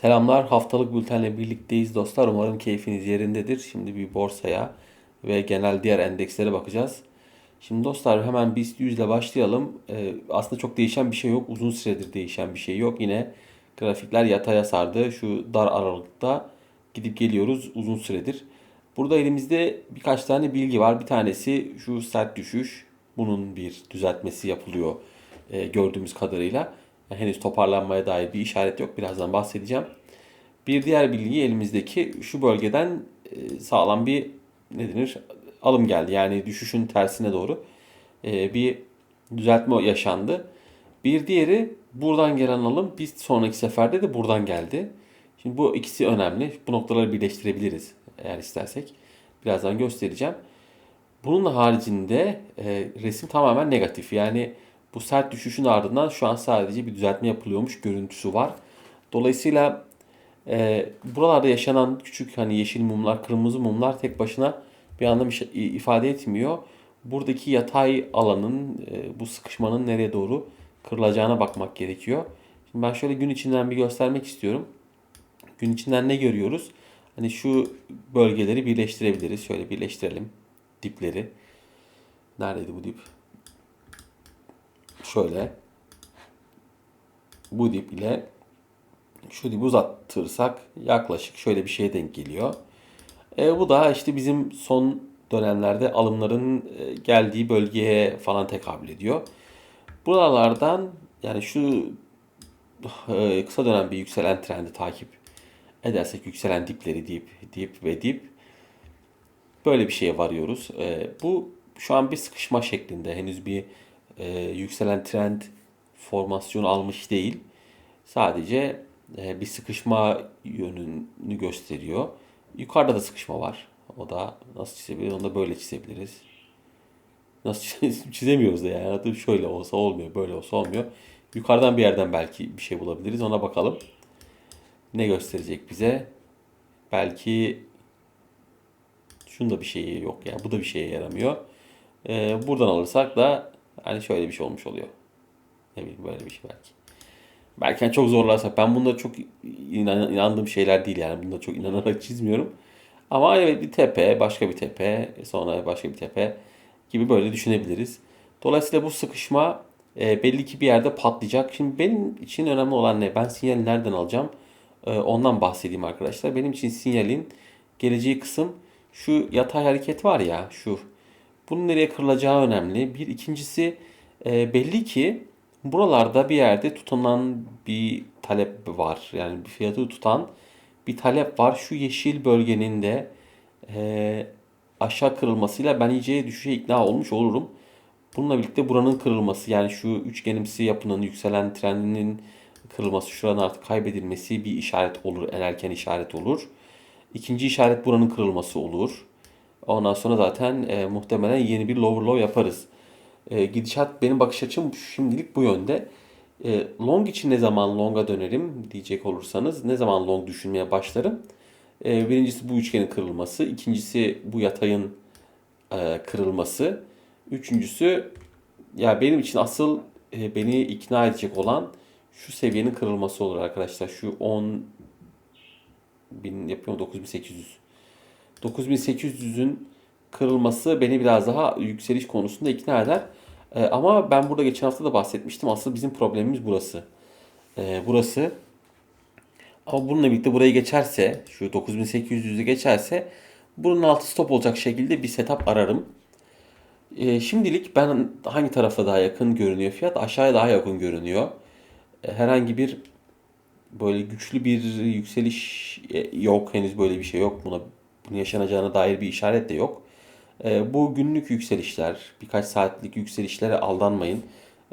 Selamlar. Haftalık bültenle birlikteyiz dostlar. Umarım keyfiniz yerindedir. Şimdi bir borsaya ve genel diğer endekslere bakacağız. Şimdi dostlar hemen BIST 100 ile başlayalım. Ee, aslında çok değişen bir şey yok. Uzun süredir değişen bir şey yok. Yine grafikler yataya sardı. Şu dar aralıkta gidip geliyoruz uzun süredir. Burada elimizde birkaç tane bilgi var. Bir tanesi şu sert düşüş. Bunun bir düzeltmesi yapılıyor e, gördüğümüz kadarıyla. Henüz toparlanmaya dair bir işaret yok. Birazdan bahsedeceğim. Bir diğer bilgi elimizdeki şu bölgeden e, sağlam bir ne denir alım geldi. Yani düşüşün tersine doğru e, bir düzeltme yaşandı. Bir diğeri buradan gelen alım bir sonraki seferde de buradan geldi. Şimdi bu ikisi önemli. Bu noktaları birleştirebiliriz eğer istersek. Birazdan göstereceğim. Bunun haricinde e, resim tamamen negatif. Yani bu sert düşüşün ardından şu an sadece bir düzeltme yapılıyormuş görüntüsü var. Dolayısıyla e, buralarda yaşanan küçük hani yeşil mumlar, kırmızı mumlar tek başına bir anlam ifade etmiyor. Buradaki yatay alanın, e, bu sıkışmanın nereye doğru kırılacağına bakmak gerekiyor. Şimdi ben şöyle gün içinden bir göstermek istiyorum. Gün içinden ne görüyoruz? Hani şu bölgeleri birleştirebiliriz. Şöyle birleştirelim dipleri. Neredeydi bu dip? Şöyle. Bu dip ile şu dibi uzattırsak yaklaşık şöyle bir şeye denk geliyor. E, bu da işte bizim son dönemlerde alımların e, geldiği bölgeye falan tekabül ediyor. Buralardan yani şu e, kısa dönem bir yükselen trendi takip edersek yükselen dipleri dip dip ve dip böyle bir şeye varıyoruz. E, bu şu an bir sıkışma şeklinde henüz bir e, yükselen trend formasyonu almış değil. Sadece e, bir sıkışma yönünü gösteriyor. Yukarıda da sıkışma var. O da nasıl çizebiliriz? Onu da böyle çizebiliriz. Nasıl çiz- çizemiyoruz da yani. Şöyle olsa olmuyor, böyle olsa olmuyor. Yukarıdan bir yerden belki bir şey bulabiliriz. Ona bakalım. Ne gösterecek bize? Belki şunda bir şeyi yok yani. Bu da bir şeye yaramıyor. Ee, buradan alırsak da hani şöyle bir şey olmuş oluyor. Ne bileyim böyle bir şey belki. Belki hani çok zorlarsak ben bunda çok inan, inandığım şeyler değil yani. Bunda çok inanarak çizmiyorum. Ama evet bir tepe, başka bir tepe, sonra başka bir tepe gibi böyle düşünebiliriz. Dolayısıyla bu sıkışma e, belli ki bir yerde patlayacak. Şimdi benim için önemli olan ne? Ben sinyali nereden alacağım? E, ondan bahsedeyim arkadaşlar. Benim için sinyalin geleceği kısım şu yatay hareket var ya şu. Bunun nereye kırılacağı önemli. Bir ikincisi e, belli ki buralarda bir yerde tutunan bir talep var. Yani bir fiyatı tutan bir talep var. Şu yeşil bölgenin de e, aşağı kırılmasıyla ben iyice düşüşe ikna olmuş olurum. Bununla birlikte buranın kırılması yani şu üçgenimsi yapının yükselen trendinin kırılması, şuranın artık kaybedilmesi bir işaret olur. En erken işaret olur. İkinci işaret buranın kırılması olur. Ondan sonra zaten e, muhtemelen yeni bir lower low yaparız. E, gidişat benim bakış açım şimdilik bu yönde. E, long için ne zaman longa dönerim diyecek olursanız ne zaman long düşünmeye başlarım? E, birincisi bu üçgenin kırılması. ikincisi bu yatayın e, kırılması. Üçüncüsü ya benim için asıl e, beni ikna edecek olan şu seviyenin kırılması olur arkadaşlar. Şu 10 bin yapıyor mu? 9800. 9800'ün kırılması beni biraz daha yükseliş konusunda ikna eder. E, ama ben burada geçen hafta da bahsetmiştim. Asıl bizim problemimiz burası. E, burası. Ama bununla birlikte burayı geçerse, şu 9800'ü geçerse bunun altı stop olacak şekilde bir setup ararım. E, şimdilik ben hangi tarafa daha yakın görünüyor fiyat? Aşağıya daha yakın görünüyor. Herhangi bir böyle güçlü bir yükseliş e, yok. Henüz böyle bir şey yok. Buna bunun yaşanacağına dair bir işaret de yok. E, bu günlük yükselişler, birkaç saatlik yükselişlere aldanmayın.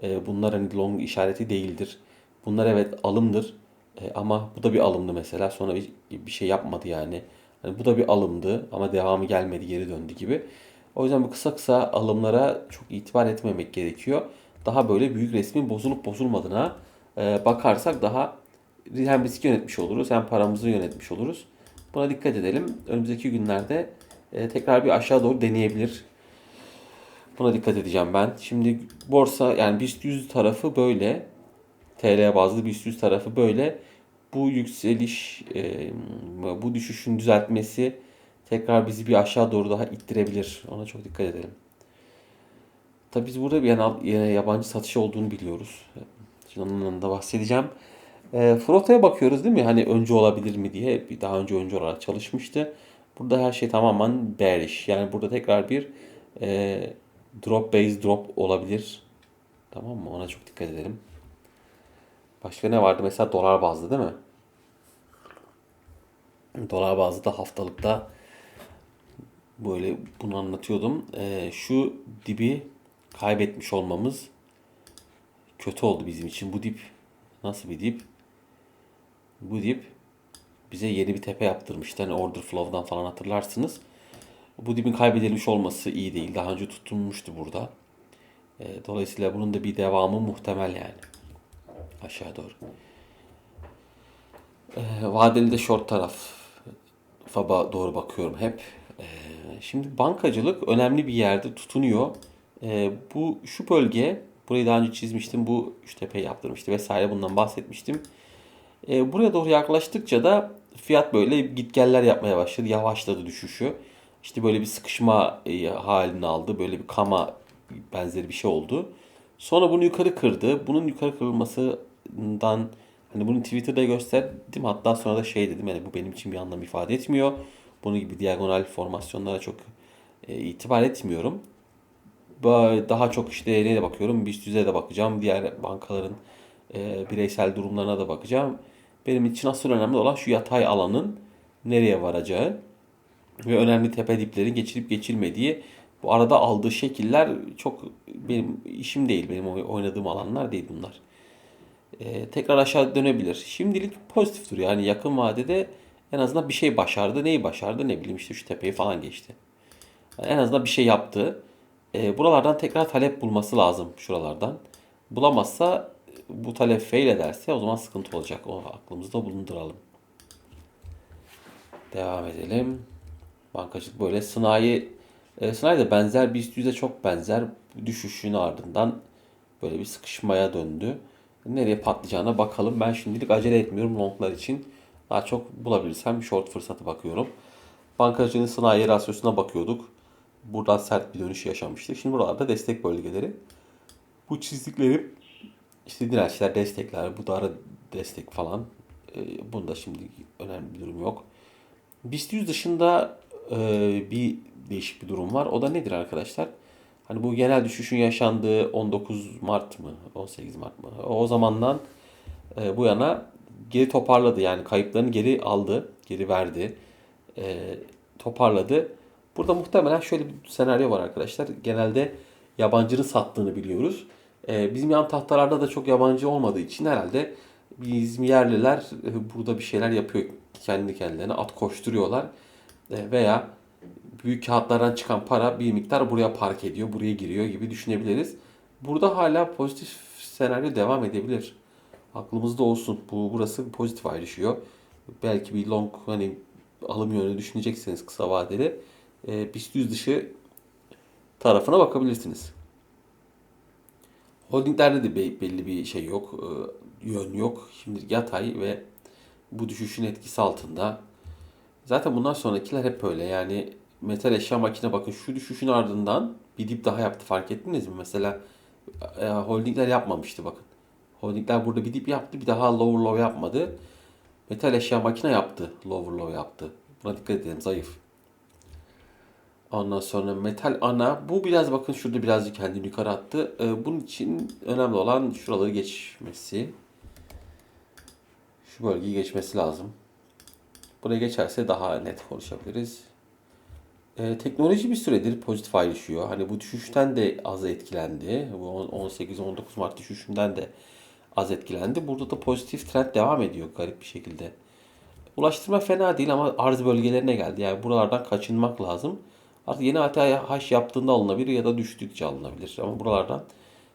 E, bunlar hani long işareti değildir. Bunlar evet alımdır. E, ama bu da bir alımdı mesela. Sonra bir, bir şey yapmadı yani. Hani bu da bir alımdı ama devamı gelmedi, geri döndü gibi. O yüzden bu kısa kısa alımlara çok itibar etmemek gerekiyor. Daha böyle büyük resmin bozulup bozulmadığına e, bakarsak daha hem risk yönetmiş oluruz hem paramızı yönetmiş oluruz. Buna dikkat edelim. Önümüzdeki günlerde e, tekrar bir aşağı doğru deneyebilir. Buna dikkat edeceğim ben. Şimdi borsa yani BIST 100 tarafı böyle. TL bazlı BIST 100 tarafı böyle. bu yükseliş, e, bu düşüşün düzeltmesi tekrar bizi bir aşağı doğru daha ittirebilir. Ona çok dikkat edelim. Tabii biz burada bir yabancı satış olduğunu biliyoruz. Şimdi ondan da bahsedeceğim. E, Frota'ya bakıyoruz değil mi? Hani önce olabilir mi diye. Daha önce önce olarak çalışmıştı. Burada her şey tamamen bearish. Yani burada tekrar bir e, drop base drop olabilir. Tamam mı? Ona çok dikkat edelim. Başka ne vardı? Mesela dolar bazlı değil mi? Dolar bazlı da haftalıkta böyle bunu anlatıyordum. Ee, şu dibi kaybetmiş olmamız kötü oldu bizim için. Bu dip nasıl bir dip? Bu dip bize yeni bir tepe yaptırmıştı. Hani order flow'dan falan hatırlarsınız. Bu dibin kaybedilmiş olması iyi değil. Daha önce tutunmuştu burada. Ee, dolayısıyla bunun da bir devamı muhtemel yani. Aşağı doğru. Ee, vadeli de short tarafa ba- doğru bakıyorum hep. Ee, şimdi bankacılık önemli bir yerde tutunuyor. Bu şu bölge burayı daha önce çizmiştim. Bu üç tepeyi yaptırmıştı vesaire bundan bahsetmiştim. Ee, buraya doğru yaklaştıkça da fiyat böyle gitgeller yapmaya başladı. Yavaşladı düşüşü. İşte böyle bir sıkışma e, halini aldı. Böyle bir kama benzeri bir şey oldu. Sonra bunu yukarı kırdı. Bunun yukarı kırılmasından hani bunu Twitter'da gösterdim. Hatta sonra da şey dedim yani bu benim için bir anlam ifade etmiyor. Bunun gibi diagonal formasyonlara çok e, itibar etmiyorum. Daha çok işte neye bakıyorum. BIST 100'e de bakacağım. Diğer bankaların e, bireysel durumlarına da bakacağım. Benim için asıl önemli olan şu yatay alanın nereye varacağı ve önemli tepe dipleri geçirip geçilmediği. Bu arada aldığı şekiller çok benim işim değil. Benim oy- oynadığım alanlar değil bunlar. Ee, tekrar aşağı dönebilir. Şimdilik pozitif duruyor. Yani yakın vadede en azından bir şey başardı. Neyi başardı? Ne bileyim işte şu tepeyi falan geçti. Yani en azından bir şey yaptı. Ee, buralardan tekrar talep bulması lazım şuralardan. Bulamazsa bu talep fail ederse o zaman sıkıntı olacak. O aklımızda bulunduralım. Devam edelim. Bankacılık böyle. Sanayi, e, sanayi de benzer. BIST 100'e çok benzer. Düşüşün ardından böyle bir sıkışmaya döndü. Nereye patlayacağına bakalım. Ben şimdilik acele etmiyorum longlar için. Daha çok bulabilirsem short fırsatı bakıyorum. Bankacılığın sanayi rasyosuna bakıyorduk. Buradan sert bir dönüş yaşamıştık. Şimdi buralarda destek bölgeleri. Bu çizdiklerim işte dirençler, destekler, bu da ara destek falan. E, bunda şimdi önemli bir durum yok. BIST 100 dışında e, bir değişik bir durum var. O da nedir arkadaşlar? Hani bu genel düşüşün yaşandığı 19 Mart mı, 18 Mart mı? O zamandan e, bu yana geri toparladı. Yani kayıplarını geri aldı, geri verdi. E, toparladı. Burada muhtemelen şöyle bir senaryo var arkadaşlar. Genelde yabancının sattığını biliyoruz. E, bizim yan tahtalarda da çok yabancı olmadığı için herhalde bizim yerliler e, burada bir şeyler yapıyor kendi kendilerine. At koşturuyorlar. E, veya büyük kağıtlardan çıkan para bir miktar buraya park ediyor, buraya giriyor gibi düşünebiliriz. Burada hala pozitif senaryo devam edebilir. Aklımızda olsun. Bu burası pozitif ayrışıyor. Belki bir long hani alım yönünü düşünecekseniz kısa vadeli e, BIST 100 dışı tarafına bakabilirsiniz. Holdinglerde de be- belli bir şey yok, e, yön yok. Şimdi yatay ve bu düşüşün etkisi altında. Zaten bundan sonrakiler hep böyle. Yani metal eşya makine bakın şu düşüşün ardından bir dip daha yaptı fark ettiniz mi? Mesela e, holdingler yapmamıştı bakın. Holdingler burada bir dip yaptı bir daha lower low yapmadı. Metal eşya makine yaptı. Lower low yaptı. Buna dikkat edelim zayıf. Ondan sonra metal ana. Bu biraz bakın şurada birazcık kendini yukarı attı. E, bunun için önemli olan şuraları geçmesi. Şu bölgeyi geçmesi lazım. Buraya geçerse daha net konuşabiliriz. Ee, teknoloji bir süredir pozitif ayrışıyor. Hani bu düşüşten de az etkilendi. Bu 18-19 Mart düşüşünden de az etkilendi. Burada da pozitif trend devam ediyor garip bir şekilde. Ulaştırma fena değil ama arz bölgelerine geldi. Yani buralardan kaçınmak lazım. Artık yeni ATH yaptığında alınabilir ya da düştükçe alınabilir. Ama buralardan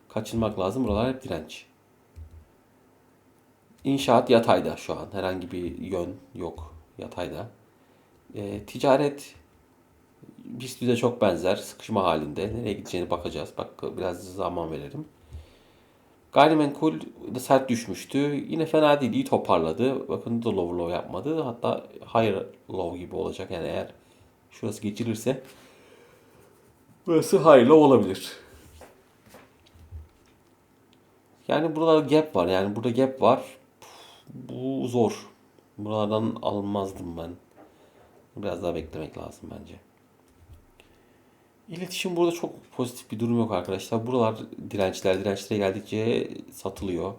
kaçınmak lazım. Buralar hep direnç. İnşaat yatayda şu an. Herhangi bir yön yok yatayda. Ee, ticaret BIST 100'e çok benzer. Sıkışma halinde. Nereye gideceğini bakacağız. Bak biraz zaman verelim. Gayrimenkul de sert düşmüştü. Yine fena değil. iyi toparladı. Bakın da low low yapmadı. Hatta higher low gibi olacak. Yani eğer şurası geçirirse burası low olabilir. Yani burada gap var. Yani burada gap var. Bu zor. Buralardan almazdım ben. Biraz daha beklemek lazım bence. İletişim burada çok pozitif bir durum yok arkadaşlar. Buralar dirençler. Dirençlere geldikçe satılıyor.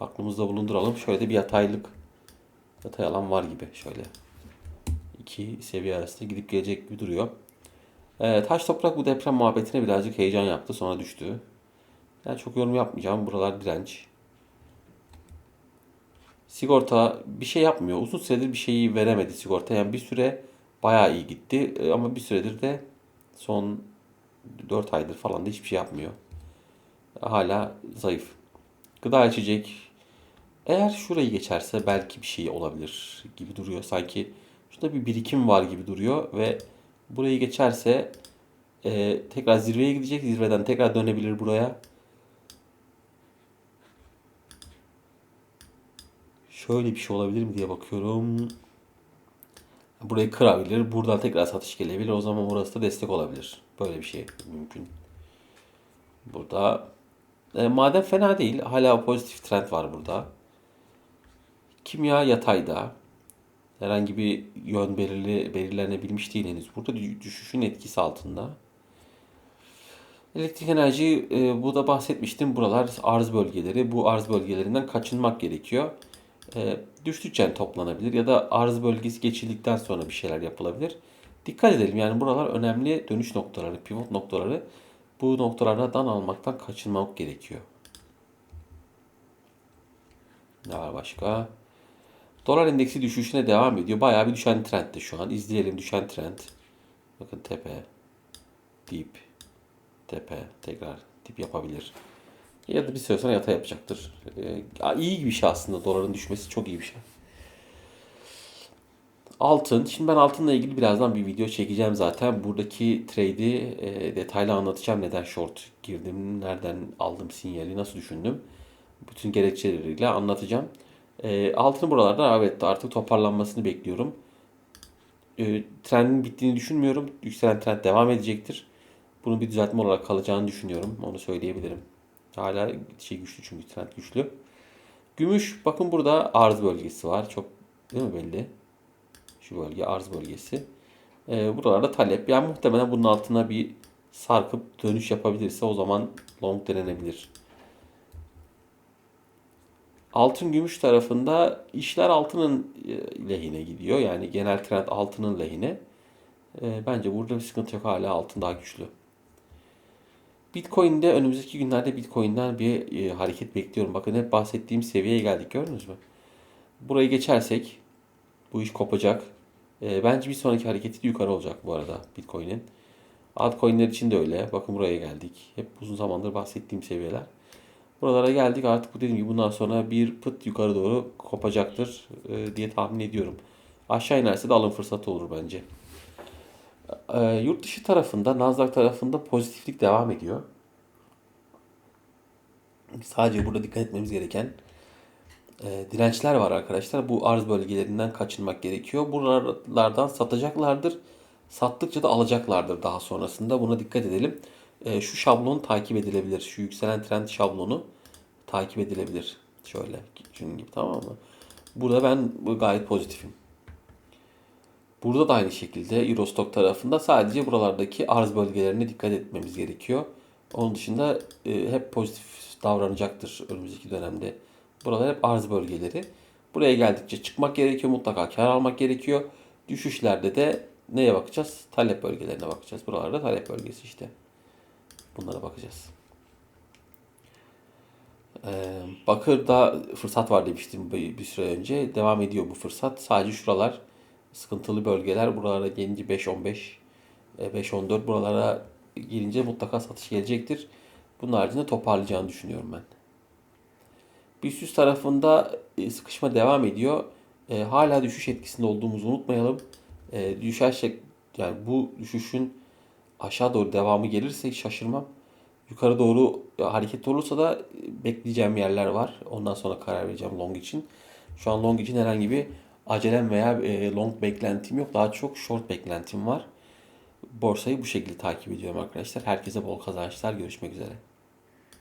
Aklımızda bulunduralım. Şöyle de bir yataylık yatay alan var gibi. Şöyle iki seviye arasında gidip gelecek gibi duruyor. Ee, taş toprak bu deprem muhabbetine birazcık heyecan yaptı. Sonra düştü. Yani çok yorum yapmayacağım. Buralar direnç. Sigorta bir şey yapmıyor. Uzun süredir bir şeyi veremedi sigorta. Yani bir süre bayağı iyi gitti. Ee, Ama bir süredir de son 4 aydır falan da hiçbir şey yapmıyor. Hala zayıf. Gıda içecek. Eğer şurayı geçerse belki bir şey olabilir gibi duruyor. Sanki şurada bir birikim var gibi duruyor ve burayı geçerse e, tekrar zirveye gidecek. Zirveden tekrar dönebilir buraya. Şöyle bir şey olabilir mi diye bakıyorum. Burayı kırabilir. Buradan tekrar satış gelebilir. O zaman burası da destek olabilir. Böyle bir şey mümkün. Burada e, maden fena değil. Hala pozitif trend var burada. Kimya yatayda. Herhangi bir yön belirli, belirlenebilmiş değil henüz. Burada dü- düşüşün etkisi altında. Elektrik enerji e, bu da bahsetmiştim. Buralar arz bölgeleri. Bu arz bölgelerinden kaçınmak gerekiyor. E, düştükçe toplanabilir ya da arz bölgesi geçildikten sonra bir şeyler yapılabilir. Dikkat edelim yani buralar önemli dönüş noktaları, pivot noktaları. Bu noktalardan almaktan kaçınmak gerekiyor. Ne var başka? Dolar endeksi düşüşüne devam ediyor. Bayağı bir düşen trendde şu an. İzleyelim düşen trend. Bakın tepe, dip, tepe, tekrar dip yapabilir. Ya da bir süre sonra yata yapacaktır. Ee, iyi bir şey aslında doların düşmesi çok iyi bir şey. Altın. Şimdi ben altınla ilgili birazdan bir video çekeceğim zaten. Buradaki trade'i e, detaylı anlatacağım. Neden short girdim, nereden aldım sinyali, nasıl düşündüm. Bütün gerekçeleriyle anlatacağım. E, altın buralarda evet artık toparlanmasını bekliyorum. E, trendin bittiğini düşünmüyorum. Yükselen trend devam edecektir. Bunun bir düzeltme olarak kalacağını düşünüyorum. Onu söyleyebilirim. Hala şey güçlü çünkü trend güçlü. Gümüş bakın burada arz bölgesi var. Çok değil mi belli? Şu bölge arz bölgesi. Ee, buralarda talep. Yani muhtemelen bunun altına bir sarkıp dönüş yapabilirse o zaman long denenebilir. Altın gümüş tarafında işler altının e, lehine gidiyor. Yani genel trend altının lehine. Ee, bence burada bir sıkıntı yok. Hala altın daha güçlü. Bitcoin'de önümüzdeki günlerde Bitcoin'den bir e, hareket bekliyorum. Bakın hep bahsettiğim seviyeye geldik gördünüz mü? Burayı geçersek bu iş kopacak. E, bence bir sonraki hareketi de yukarı olacak bu arada Bitcoin'in. Altcoin'ler için de öyle. Bakın buraya geldik. Hep uzun zamandır bahsettiğim seviyeler. Buralara geldik artık bu dediğim gibi bundan sonra bir pıt yukarı doğru kopacaktır e, diye tahmin ediyorum. Aşağı inerse de alım fırsatı olur bence. E, yurt dışı tarafında, Nasdaq tarafında pozitiflik devam ediyor. Sadece burada dikkat etmemiz gereken e, dirençler var arkadaşlar. Bu arz bölgelerinden kaçınmak gerekiyor. Buralardan satacaklardır. Sattıkça da alacaklardır daha sonrasında. Buna dikkat edelim. E, şu şablon takip edilebilir. Şu yükselen trend şablonu takip edilebilir. Şöyle şunun gibi tamam mı? Burada ben gayet pozitifim. Burada da aynı şekilde Eurostock tarafında sadece buralardaki arz bölgelerine dikkat etmemiz gerekiyor. Onun dışında e, hep pozitif davranacaktır önümüzdeki dönemde. Buralar hep arz bölgeleri. Buraya geldikçe çıkmak gerekiyor. Mutlaka kar almak gerekiyor. Düşüşlerde de neye bakacağız? Talep bölgelerine bakacağız. Buralarda talep bölgesi işte. Bunlara bakacağız. Ee, Bakır'da fırsat var demiştim bir, bir süre önce. Devam ediyor bu fırsat. Sadece şuralar sıkıntılı bölgeler. Buralara gelince 5-15, 5-14 buralara gelince mutlaka satış gelecektir. Bunun haricinde toparlayacağını düşünüyorum ben. BIST 100 tarafında e, sıkışma devam ediyor. E, hala düşüş etkisinde olduğumuzu unutmayalım. E, düşerse yani bu düşüşün aşağı doğru devamı gelirse şaşırmam. yukarı doğru hareket olursa da e, bekleyeceğim yerler var. Ondan sonra karar vereceğim long için. Şu an long için herhangi bir acelem veya e, long beklentim yok. Daha çok short beklentim var. Borsayı bu şekilde takip ediyorum arkadaşlar. Herkese bol kazançlar. Görüşmek üzere.